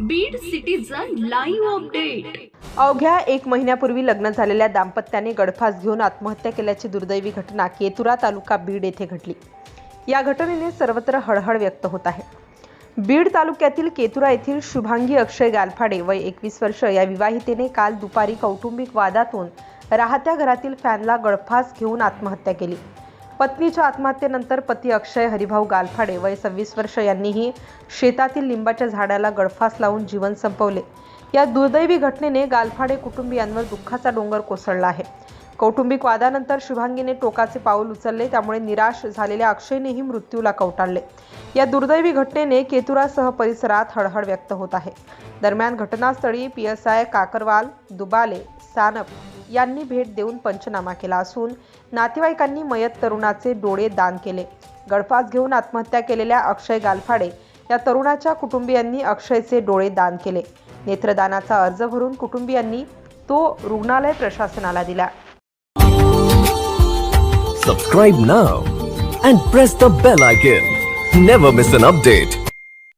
Beed citizen live update अवघ्या एक महिन्यापूर्वी लग्न झालेल्या दाम्पत्याने गडफास घेऊन आत्महत्या केल्याची दुर्दैवी घटना केतुरा तालुका बीड येथे घडली. या घटनेने सर्वत्र हळहळ व्यक्त होत आहे. बीड तालुक्यातील केतुरा येथील शुभांगी अक्षय गालफाडे वय एकवीस वर्ष या विवाहितेने काल दुपारी कौटुंबिक वादातून राहत्या घरातील फॅनला गळफास घेऊन आत्महत्या केली. पत्नीच्या आत्महत्येनंतर पती अक्षय हरिभाऊ गालफाडे वय सव्वीस वर्ष यांनीही शेतातील लिंबाच्या झाडाला गळफास लावून जीवन संपवले. या दुर्दैवी घटनेने गालफाडे कुटुंबियांवर दुःखाचा डोंगर कोसळला आहे. कौटुंबिक वादानंतर शुभांगीने टोकाचे पाऊल उचलले त्यामुळे निराश झालेल्या अक्षयनेही मृत्यूला कवटाळले. या दुर्दैवी घटनेने केतुरासह परिसरात हळहळ व्यक्त होत आहे. दरम्यान घटनास्थळी P S I Kakarwal Dubale Sanap यांनी भेट देऊन पंचनामा केला असून नातेवाईकांनी मयत तरुणाचे डोळे दान केले. गळफास घेऊन आत्महत्या केलेल्या अक्षय गालफाडे या तरुणाच्या कुटुंबियांनी अक्षयचे डोळे दान केले. नेत्रदानाचा अर्ज भरून कुटुंबियांनी तो रुग्णालय प्रशासनाला दिला. Subscribe now and press the bell icon never miss an update